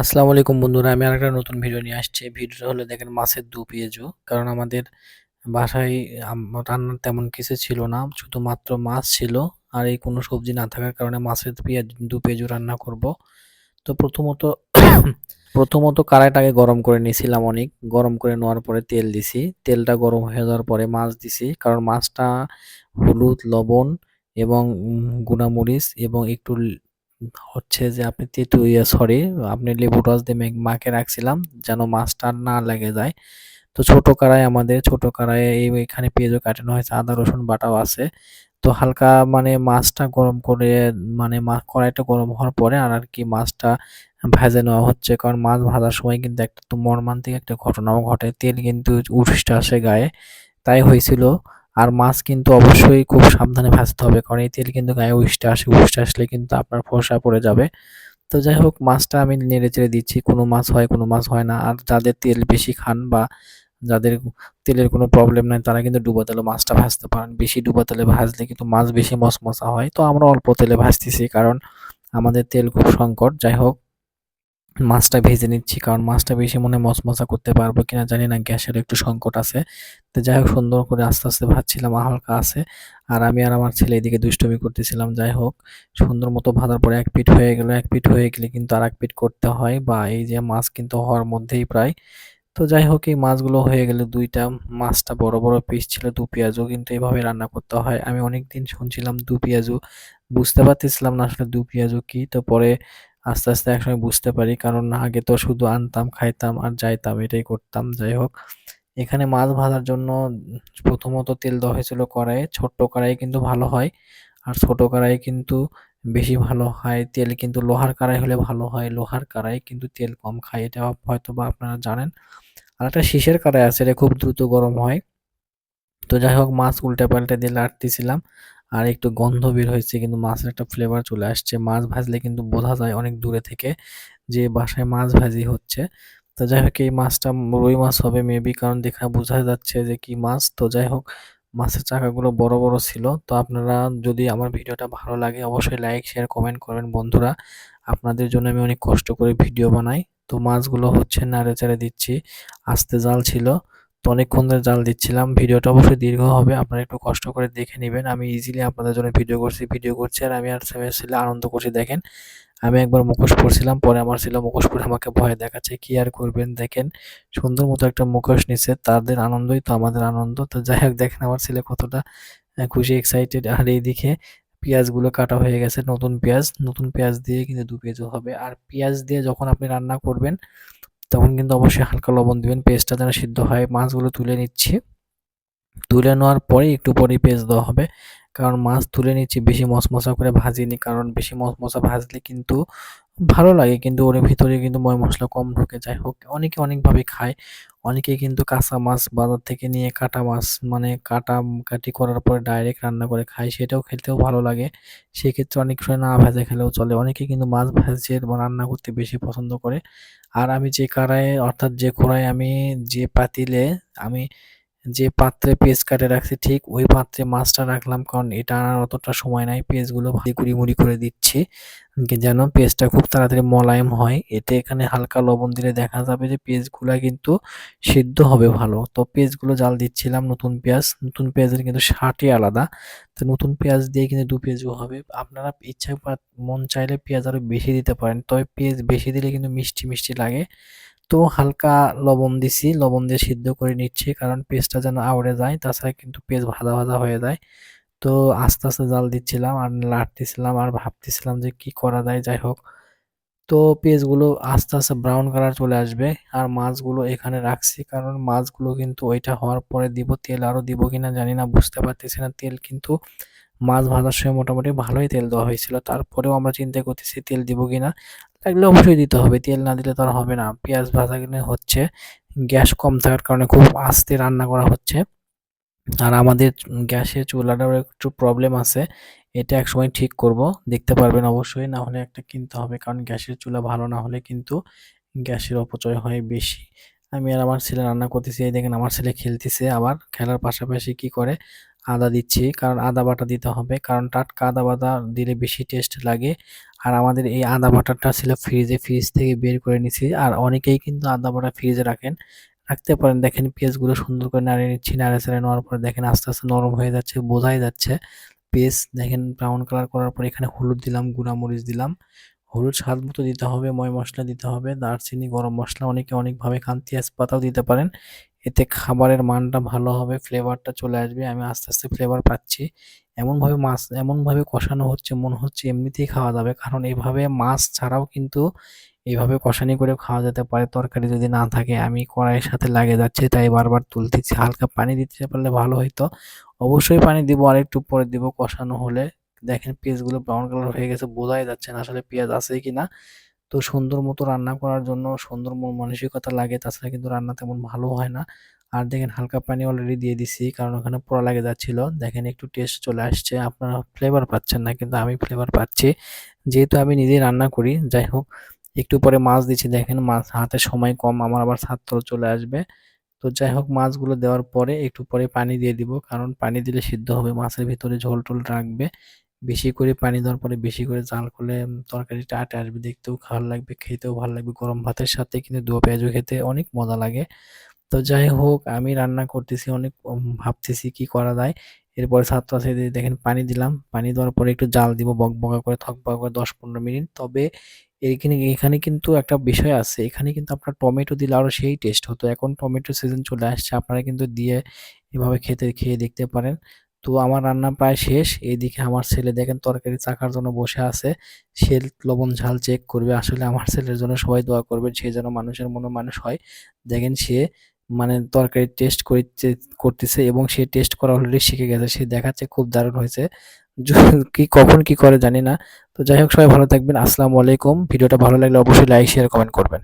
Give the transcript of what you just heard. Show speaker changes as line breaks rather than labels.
আসসালামু আলাইকুম বন্ধুরা, আমি আরেকটা নতুন ভিডিও নিয়ে আসছি। ভিডিওটা হলো দেখেন মাছের দু পেঁয়াজু কারণ আমাদের বাসায় রান্নার তেমন কিছু ছিল না, শুধুমাত্র মাছ ছিল, আর এই কোনো সবজি না থাকার কারণে মাছের পেঁয়াজ, দু পেঁয়াজু রান্না করব। তো প্রথমত প্রথমত কড়াইটাকে গরম করে নিয়েছিলাম অনেক। গরম করে নেওয়ার পরে তেল দিছি। তেলটা গরম হয়ে যাওয়ার পরে মাছ দিছি, কারণ মাছটা হলুদ, লবণ এবং গুঁড়ামরিচ এবং একটু হচ্ছে যে আপনি তেঁতুল ইয়া সরি আপনি লেবু রস দিয়ে মাখে রাখছিলাম যেন মাছটা না লেগে যায়। তো ছোট কড়াই আমাদের, ছোট এই এখানে পেঁয়াজও কাটানো হয়েছে, আদা, রসুন বাটাও আছে। তো হালকা মানে মাছটা গরম করে মানে কড়াইটা গরম হওয়ার পরে আর আর কি মাছটা ভেজে নেওয়া হচ্ছে। কারণ মাছ ভাজার সময় কিন্তু একটা তো মর্মান্তিক একটা ঘটনাও ঘটে। তেল কিন্তু উঠতে আসে গায়ে। তাই হয়েছিল। আর মাছ কিন্তু অবশ্যই খুব সাবধানে ভাজতে হবে, কারণ এই তেল কিন্তু গায়ে উঠতে আসে উঠতে আসলে কিন্তু আপনার ফোসা পড়ে যাবে। তো যাই হোক, মাছটা আমি নেড়ে চেড়ে দিচ্ছি, কোনো মাছ হয়, কোনো মাছ হয় না। আর যাদের তেল বেশি খান বা যাদের তেলের কোনো প্রবলেম নাই, তারা কিন্তু ডুবো তেলে মাছটা ভাজতে পারেন। বেশি ডুবো তেলে ভাজলে কিন্তু মাছ বেশি মশমশা হয়। তো আমরা অল্প তেলে ভাজতেছি, কারণ আমাদের তেল খুব সংকট। যাই হোক মাছটা ভেজে নিচ্ছি, কারণ মাছটা বেশি মনে মশমশা করতে পারব কিনা জানি না, গ্যাসের একটু সংকট আছে। তো যাই হোক, সুন্দর করে আস্তে আস্তে ভাজছিলাম, হালকা আছে। আর আমি আর আমার ছেলে এদিকে দুষ্টমি করতেছিলাম, যাই হোক। সুন্দর মতো ভাজার পরে এক পিঠ হয়ে গেল, এক পিঠ হয়ে গেলে কিন্তু আর এক পিঠ করতে হয়, বা এই যে মাছ কিন্তু হওয়ার মধ্যেই প্রায়। তো যাই হোক, এই মাছগুলো হয়ে গেলে দুইটা, মাছটা বড় বড় পিস ছিল, দু পেঁয়াজও কিন্তু এইভাবে রান্না করতে হয়। আমি অনেকদিন শুনছিলাম দু পেঁয়াজু বুঝতে পারতেছিলাম না আসলে দু পেঁয়াজু কি। তো পরে আস্তে আস্তে একসময় বুঝতে পারি। কারণ না, আগে তো শুধু আনতাম, খাইতাম আর যাইতাম, এটাই করতাম, যাই হোক। এখানে মাছ ভাজার জন্য প্রথমত তেল দেওয়া হয়েছিল কড়াইয়ে, ছোট্ট কড়াই কিন্তু ভালো হয়। আর ছোট কড়াই কিন্তু বেশি ভালো হয়। তেল কিন্তু লোহার কড়াই হলে ভালো হয়। লোহার কড়াই কিন্তু তেল কম খায়, এটা হয়তো বা আপনারা জানেন। আর একটা শীষের কড়াই আছে, এটা খুব দ্রুত গরম হয়। তো যাই হোক, মাছ উল্টে পাল্টে দিয়ে লাড়তেছিলাম। আর একটু গন্ধ বের হয়েছে, কিন্তু মাছের একটা ফ্লেভার চলে আসছে। মাছ ভাজলে কিন্তু বোঝা যায় অনেক দূরে থেকে যে বাসায় মাছ ভাজি হচ্ছে। তো যাই হোক, এই মাছটা রুই মাছ হবে মেবি কারণ দেখা বোঝা যাচ্ছে যে কি মাছ। তো যাই হোক, মাছের চাকাগুলো বড় বড় ছিল। তো আপনারা যদি আমার ভিডিওটা ভালো লাগে, অবশ্যই লাইক শেয়ার কমেন্ট করবেন বন্ধুরা। আপনাদের জন্য আমি অনেক কষ্ট করে ভিডিও বানাই। তো মাছগুলো হচ্ছে নাড়ে চাড়ে দিচ্ছি। আস্তে জাল ছিল। তো অনেকক্ষণ ধরে জাল দিচ্ছিলাম। ভিডিওটা অবশ্যই দীর্ঘ হবে, আপনারা একটু কষ্ট করে দেখে নেবেন। আমি ইজিলি আপনাদের জন্য ভিডিও করছি ভিডিও করছি, আর আমি আর ছেলে আনন্দ করছি, দেখেন। আমি একবার মুখোশ পরছিলাম, পরে আমার ছেলে মুখোশ পরে আমাকে ভয় দেখাচ্ছে, কি আর করবেন, দেখেন। সুন্দর মতো একটা মুখোশ নিচ্ছে তাদের আনন্দই তো আমাদের আনন্দ। তো যাই হোক, দেখেন আমার ছেলে কতটা খুশি এক্সাইটেড আর এইদিকে পেঁয়াজগুলো কাটা হয়ে গেছে, নতুন পেঁয়াজ। নতুন পেঁয়াজ দিয়ে কিন্তু দু পেঁয়াজও হবে। আর পেঁয়াজ দিয়ে যখন আপনি রান্না করবেন তখন কিন্তু অবশ্যই হালকা লবণ দিবেন। পেস্টটা যেন সিদ্ধ হয় মাছগুলো তুলে নিচ্ছি। তুলে নেওয়ার পরে একটু পরেই পেস্ট দেওয়া হবে। কারণ মাছ তুলে নিচ্ছি, বেশি মশমশা করে ভাজিনি। কারণ বেশি মশমশা ভাজলে কিন্তু ভালো লাগে, কিন্তু ওর ভিতরে কিন্তু ময় মশলা কম ঢুকে যাই হোক, অনেকে অনেকভাবে খায়। অনেকে কিন্তু কাঁচা মাছ বাজার থেকে নিয়ে কাটা মাছ মানে কাটা কাটি করার পরে ডাইরেক্ট রান্না করে খায়। সেটাও খেতেও ভালো লাগে। সেক্ষেত্রে অনেক সময় না ভেজে খেলেও চলে। অনেকে কিন্তু মাছ ভাজছে বা রান্না করতে বেশি পছন্দ করে। আর আমি যে কড়াইয়ে, অর্থাৎ যে কড়াই আমি যে পাতিলে আমি যে পাত্রে পেঁয়াজ কাটে রাখছি, ঠিক ওই পাত্রে মাছটা রাখলাম, কারণ এটা আনার অতটা সময় নাই। পেঁয়াজগুলো ভাজি গুঁড়ি মুড়ি করে দিচ্ছি যেন পেঁয়াজটা খুব তাড়াতাড়ি মোলায়েম হয়। এতে এখানে হালকা লবণ দিলে দেখা যাবে যে পেঁয়াজগুলো কিন্তু সিদ্ধ হবে ভালো। তো পেঁয়াজগুলো জাল দিচ্ছিলাম, নতুন পেঁয়াজ। নতুন পেঁয়াজের কিন্তু স্বাদই আলাদা। তো নতুন পেঁয়াজ দিয়ে কিন্তু দু পেঁয়াজও হবে। আপনারা ইচ্ছা মন চাইলে পেঁয়াজ আরও বেশি দিতে পারেন, তবে পেঁয়াজ বেশি দিলে কিন্তু মিষ্টি মিষ্টি লাগে। তো হালকা লবণ দিছি, লবণ দিয়ে সিদ্ধ করে নিচ্ছি কারণ পেঁয়াজটা যেন আউড়ে যায়, তাছাড়া কিন্তু পেঁয়াজ ভাজা ভাজা হয়ে যায়। তো আস্তে আস্তে জাল দিচ্ছিলাম আর লাড়তেছিলাম আর ভাবতেছিলাম যে কি করা যায়, যাই হোক। তো পেঁয়াজগুলো আস্তে আস্তে ব্রাউন কালার চলে আসবে আর মাছগুলো এখানে রাখছি কারণ মাছগুলো কিন্তু ওইটা হওয়ার পরে দিব, তেল আরও দিব কিনা জানি না, বুঝতে পারতেছি না তেল কিন্তু মাছ ভাজার সময় মোটামুটি ভালোই তেল দেওয়া হয়েছিল। তারপরেও আমরা চিন্তা করতেছি, তেল দিব কি না লাগলে অবশ্যই দিতে হবে। তেল না দিলে তো আর হবে না। পেঁয়াজ ভাজা কিনে হচ্ছে, গ্যাস কম থাকার কারণে খুব আস্তে রান্না করা হচ্ছে। আর আমাদের গ্যাসের চুলাটার একটু প্রবলেম আছে। এটা একসময় ঠিক করব। দেখতে পারবেন অবশ্যই। না হলে একটা কিনতে হবে, কারণ গ্যাসের চুলা ভালো না হলে কিন্তু গ্যাসের অপচয় হয় বেশি। আমি আর আমার ছেলে রান্না করতেছি। এই দেখেন, আমার ছেলে খেলতেছে আবার। খেলার পাশাপাশি কি করে? আদা দিচ্ছি, কারণ আদা বাটা দিতে হবে। কারণ টাটকা আদা বাটা দিলে বেশি টেস্ট লাগে। আর আমাদের এই আদা বাটাটা ছিল ফ্রিজে ফ্রিজ থেকে বের করে নিছি। আর অনেকেই কিন্তু আদা বাটা ফ্রিজে রাখেন। রাখতে পারেন। দেখেন পেঁয়াজগুলো সুন্দর করে নাড়িয়ে নিচ্ছি। নাড়ে চাড়ে নেওয়ার পরে দেখেন আস্তে আস্তে নরম হয়ে যাচ্ছে, বোঝাই যাচ্ছে। পেঁয়াজ দেখেন ব্রাউন কালার করার পর এখানে হলুদ দিলাম গুঁড়া মরিচ দিলাম। হলুদ স্বাদ মতো দিতে হবে, ময় মশলা দিতে হবে, দারচিনি, গরম মশলা অনেকে অনেকভাবে খান তেজপাতাও দিতে পারেন। এতে খাবারের মানটা ভালো হবে ফ্লেভারটা চলে আসবে, আমি আস্তে আস্তে ফ্লেভার পাচ্ছি। এমনভাবে মাছ, এমনভাবে কষানো হচ্ছে, মনে হচ্ছে এমনিতেই খাওয়া যাবে, কারণ এভাবে মাছ ছাড়াও কিন্তু এইভাবে কষানি করে খাওয়া যেতে পারে, তরকারি যদি না থাকে। আমি কড়াইয়ের সাথে লাগে যাচ্ছে, তাই বারবার তুলতেছি, হালকা পানি দিতে পারলে ভালো হইতো। অবশ্যই পানি দিব, আর একটু পরে দিব কষানো হলে। দেখেন পেঁয়াজগুলো ব্রাউন কালার হয়ে গেছে, বোঝাই যাচ্ছে না আসলে পেঁয়াজ আছে কিনা। তো সুন্দর মতো রান্না করার জন্য সুন্দর মন মানসিকতা লাগে, তাছাড়া কিন্তু রান্না তেমন ভালো হয় না। আর দেখেন হালকা পানি অলরেডি দিয়ে দিছি, কারণ ওখানে পোড়া লাগে যাচ্ছিল। দেখেন একটু টেস্ট চলে আসছে, আপনারা ফ্লেভার পাচ্ছেন না, কিন্তু আমি ফ্লেভার পাচ্ছি। যেহেতু আমি নিজেই রান্না করি, যাই হোক, একটু পরে মাছ দিচ্ছি। দেখেন মাছ হাতে সময় কম, আমার আবার ছাত্র চলে আসবে। তো যাই হোক, মাছগুলো দেওয়ার পরে একটু পরে পানি দিয়ে দিব, কারণ পানি দিলে সিদ্ধ হবে, মাছের ভিতরে ঝোল টোল রাখবে। বেশি করে পানি দেওয়ার পরে বেশি করে জাল করলে তরকারিটা আটে আসবে, দেখতেও ভালো লাগবে, খেতেও ভালো লাগবে। গরম ভাতের সাথে কিন্তু দো পেঁয়াজও খেতে অনেক মজা লাগে। তো যাই হোক, আমি রান্না করতেছি অনেক ভাবতেছি কি করা যায়। এরপরে ছাত্র আছে দেখেন পানি দিলাম। পানি দেওয়ার পরে একটু জাল দিব বকবকা করে থকবকা করে দশ পনেরো মিনিট। তবে এইখানে এখানে কিন্তু একটা বিষয় আছে। এখানে কিন্তু আপনার টমেটো দিলে আরও সেই টেস্ট হতো। এখন টমেটো সিজন চলে আসছে, আপনারা কিন্তু দিয়ে এভাবে খেতে, খেয়ে দেখতে পারেন। তো আমার রান্না প্রায় শেষ। এইদিকে আমার ছেলে দেখেন তরকারি চাকার জন্য বসে আছে। সে লবণ ঝাল চেক করবে। আসলে আমার ছেলের জন্য সবাই দোয়া করবেন সে যেন মানুষের মনে মানুষ হয়। দেখেন সে মানে তরকারি টেস্ট করতে করতেছে এবং সে টেস্ট করা অলরেডি শিখে গেছে। সে দেখাচ্ছে খুব দারুণ হয়েছে। কি, কখন কি করে জানি না। তো যাই হোক, সবাই ভালো থাকবেন। আসসালামু আলাইকুম। ভিডিওটা ভালো লাগলে অবশ্যই লাইক শেয়ার কমেন্ট করবেন।